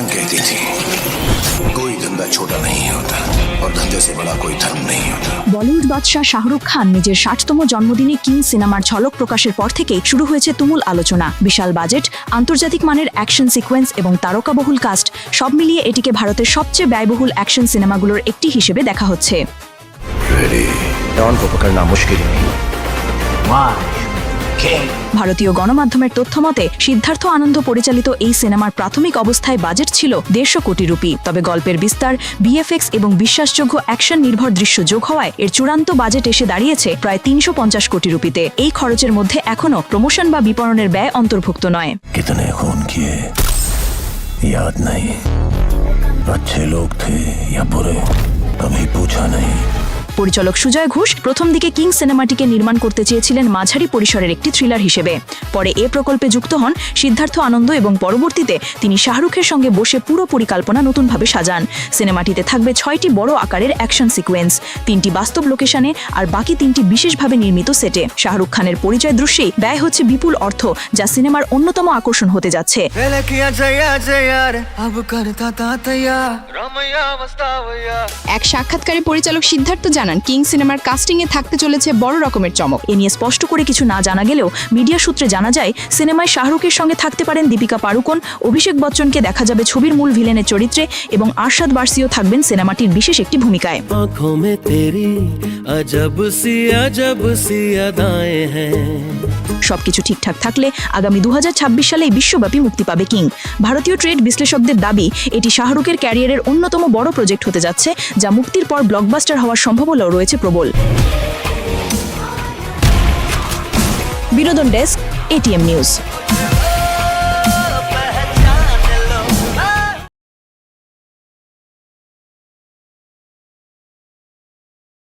जान कहती थी कोई धंधा छोटा नहीं होता और धंधे से बड़ा कोई धर्म नहीं होता বলিউড বাদশাহ শাহরুখ খান নিজের ষাটতম জন্মদিনে কিং সিনেমার ঝলক প্রকাশের পর থেকেই শুরু হয়েছে তুমুল আলোচনা বিশাল বাজেট আন্তর্জাতিক মানের অ্যাকশন সিকোয়েন্স এবং তারকাবহুল কাস্ট সব মিলিয়ে এটিকে ভারতের সবচেয়ে ব্যয়বহুল অ্যাকশন সিনেমাগুলোর একটি হিসেবে দেখা হচ্ছে रेडी डॉन को पकड़ना मुश्किल ही नहीं ভারতীয় গণমাধ্যমের তথ্য মতে সিদ্ধার্থ আনন্দ পরিচালিত এই সিনেমার প্রাথমিক অবস্থায় বাজেট ছিল দেড়শো কোটি রুপি তবে গল্পের বিস্তার বিএফএক্স এবং বিশ্বাসযোগ্য অ্যাকশন নির্ভর দৃশ্য যোগ হওয়ায় এর চূড়ান্ত বাজেট এসে দাঁড়িয়েছে প্রায় তিনশো পঞ্চাশ কোটি রুপিতে এই খরচের মধ্যে এখনও প্রমোশন বা বিপণনের ব্যয় অন্তর্ভুক্ত নয় कितने खून किए याद नहीं अच्छे लोग थे या बुरे कभी पूछा नहीं পরিচালক সুজয় ঘোষ প্রথম দিকে কিং সিনেমাটিকে নির্মাণ করতে চেয়েছিলেন মাঝারি পরিসরের একটি থ্রিলার হিসেবে। পরে এ প্রকল্পে যুক্ত হন সিদ্ধার্থ আনন্দ এবং পরবর্তীতে তিনি শাহরুখের সঙ্গে বসে পুরো পরিকল্পনা নতুনভাবে সাজান। সিনেমাটিতে থাকবে ছয়টি বড় আকারের অ্যাকশন সিকোয়েন্স তিনটি বাস্তব লোকেশনে আর বাকি তিনটি বিশেষভাবে নির্মিত সেটে। শাহরুখ খানের পরিচয় দৃশ্যেই ব্যয় হচ্ছে বিপুল অর্থ যা সিনেমার অন্যতম আকর্ষণ হতে যাচ্ছে। এক সাক্ষাৎকারে পরিচালক সিদ্ধার্থ জানান, কিং সিনেমার কাস্টিংয়ে থাকতে চলেছে বড় রকমের চমক। এ নিয়ে স্পষ্ট করে কিছু না জানা গেলেও মিডিয়া সূত্রে জানা যায়, সিনেমায় শাহরুখের সঙ্গে থাকতে পারেন দীপিকা পাড়ুকোন, অভিষেক বচ্চনকে দেখা যাবে ছবির মূল ভিলেনের চরিত্রে এবং আরশাদ বার্সিও থাকবেন সিনেমাটির বিশেষ একটি ভূমিকায়। আজব সি আজব সি সবকিছু ঠিকঠাক থাকলে আগামী দু সালে বিশ্বব্যাপী মুক্তি পাবে কিং। ভারতীয় ট্রেড বিশ্লেষকদের দাবি, এটি শাহরুখের ক্যারিয়ারের অন্যতম বড় প্রজেক্ট হতে যাচ্ছে, যা মুক্তির পর ব্লকবাস্টার হওয়ার সম্ভাবনাও রয়েছে প্রবল। বিনোদন ডেস্ক এটিএম নিউজ